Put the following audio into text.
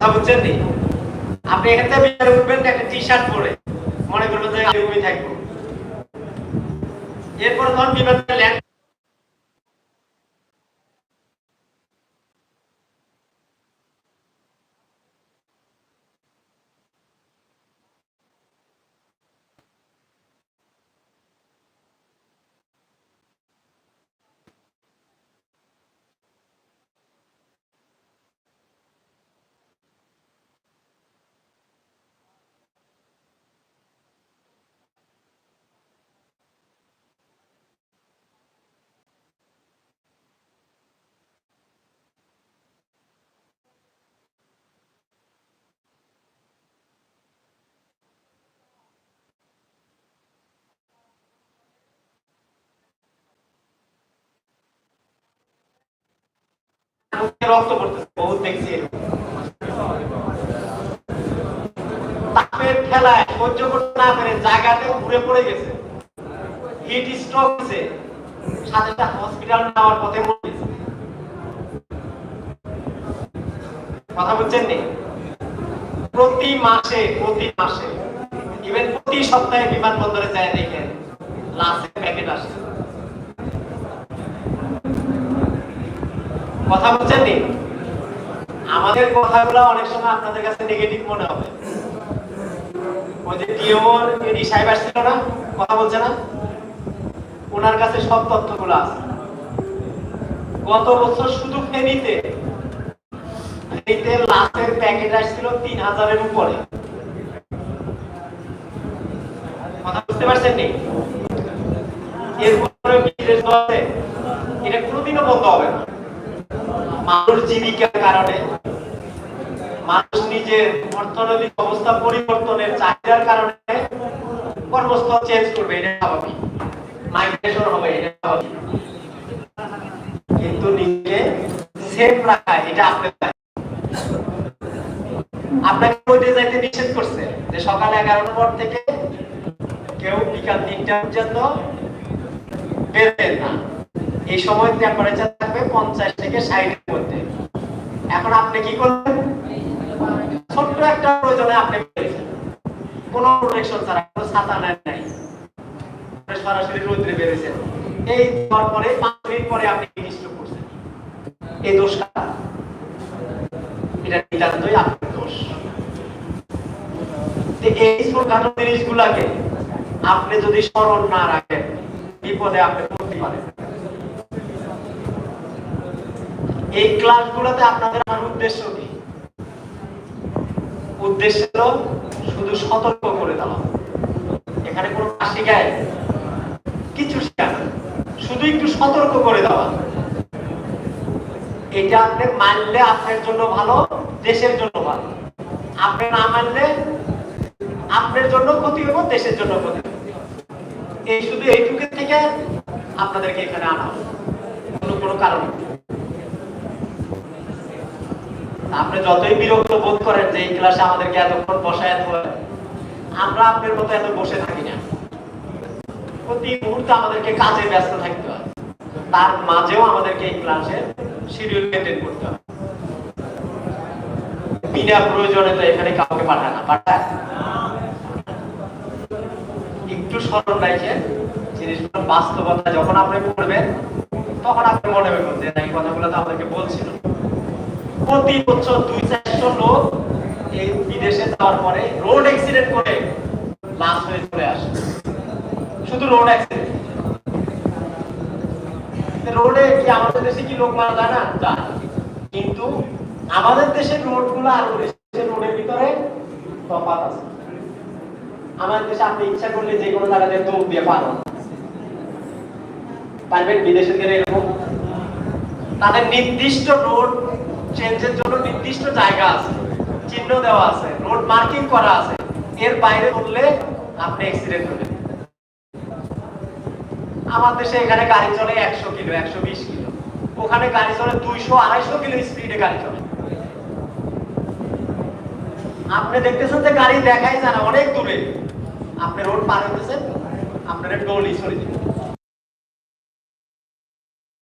বুঝছেন নি আপনি এখান থেকে বিমানে উঠবেন একটা টি শার্ট পরে। মনে করবেন যে আমি থাকব। এরপর তখন বিমানটা ল্যান্ড রক্ত পড়তেছে, বহুত দেখছি তাপের খেলায় সহ্য করতে না পেরে জায়গাতে ঘুরে পড়ে গেছে। হিট স্ট্রোক হয়েছে। সাথে সাথে হসপিটাল নেওয়ার পথে মরে কথা বুঝছেন নি? প্রতি মাসে প্রতি মাসে ইভেন প্রতি সপ্তাহে বিমানবন্দরে যায় দেখেন লাস্টের প্যাকেট আসে কথা বলছেন নি আমাদের কথাগুলো অনেক সময় আপনাদের কাছে নেগেটিভ মনে হবে। ওই ডিওর এডি সাহেব আসছিল না, কথা বলছে না? ওনার কাছে সব তথ্যগুলো আছে। গত বছর শুধু প্যাকেট আসছিল তিন হাজারের উপরে। কথা বুঝতে পারছেন নি এরপরে বিদেশ এটা কোনোদিনও বন্ধ হবে না। মানুষ জীবিকার কারণে মানুষ নিজের অর্থনৈতিক অবস্থা পরিবর্তনের চাহিদার কারণে কর্মস্থল চেঞ্জ করবে, এটা স্বাভাবিক। মাইগ্রেশন হবে, এটা স্বাভাবিক। কিন্তু নিজে সেফ রাখা, এটা আপনার। আপনাকে ওইটা যাইতে নিষেধ করছে যে সকাল এগারোটার পর থেকে কেউ বিকাল তিনটা পর্যন্ত বেরোবেন না। এই সময় টেম্পারেচার থাকবে পঞ্চাশ থেকে ষাটের মধ্যে। এখন আপনি কি করলেন? ছোট্ট একটা প্রয়োজনে আপনি কোনো প্রোটেকশন ছাড়া, কোনো ছাতা নেন নাই। সরাসরি রোদ্রে বেরিয়েছেন। এই দেওয়ার পরে পাঁচ মিনিট পরে আপনি স্ট্রোক করছেন। এই দোষ কার এটা নিতান্তই আপনার দোষ। এই ছোটখাটো জিনিসগুলাকে আপনি যদি স্মরণ না রাখেন, বিপদে আপনি পড়তে পারেন এই ক্লাসগুলোতে আপনাদের আমার উদ্দেশ্য কি? উদ্দেশ্য শুধু সতর্ক করে দেওয়া। এখানে কোনো শেখায়? কিছু শেখায় শুধু একটু সতর্ক করে দেওয়া। এটা আপনি মানলে আপনার জন্য ভালো, দেশের জন্য ভালো। আপনি না মানলে আপনার জন্য ক্ষতি হবে দেশের জন্য ক্ষতি এই শুধু এইটুকু থেকে আপনাদেরকে এখানে আনা। অন্য কোনো কারণ নেই। আপনি যতই বিরক্ত বোধ করেন যে এই ক্লাসে আমাদেরকে এতক্ষণ বসায় এত আমরা আপনার মতো এত বসে থাকি না। প্রতি মুহূর্তে আমাদেরকে কাজে ব্যস্ত থাকতে হয়। তার মাঝেও আমাদেরকে এই ক্লাসে শিডিউল মেনটেন করতে হয়। বিনা প্রয়োজনে তো এখানে কাউকে পাঠায় না। পাঠায়? একটু স্মরণ রাখেন জিনিসগুলো বাস্তবতা যখন আপনি পড়বেন, তখন আপনি মনে হবে যে এই কথাগুলো তো আমাদেরকে বলছিল। প্রতি বছর দুই চারশো লোক এই বিদেশে যাওয়ার পরে রোড অ্যাক্সিডেন্ট করে লাশ হয়ে চলে আসে। শুধু রোড অ্যাক্সিডেন্ট রোডে কি আমাদের দেশে কি লোক মারা যায় না? যায়। কিন্তু আমাদের দেশের রোডগুলো আর রোডের ভিতরে তফাৎ আছে। আমাদের দেশে আপনি ইচ্ছা করলে যে কোনো জায়গাতে দৌড় দিয়ে পারো পারবেন বিদেশে গেলে এরকম। তাদের নির্দিষ্ট রোড চেঞ্জের জন্য নির্দিষ্ট জায়গা আছে, চিহ্ন দেওয়া আছে রোড মার্কিং করা আছে। এর বাইরে করলে আপনি অ্যাক্সিডেন্ট হবেন। আমার দেশে এখানে গাড়ি চলে একশো কিলো, একশো বিশ কিলো। ওখানে গাড়ি চলে দুইশো, আড়াইশো কিলো স্পিডে গাড়ি চলে। আপনি দেখতেছেন যে গাড়ি দেখাই যায় না, অনেক দূরে। আপনি রোড পার হইতেছেন, আপনার ডোলি সরে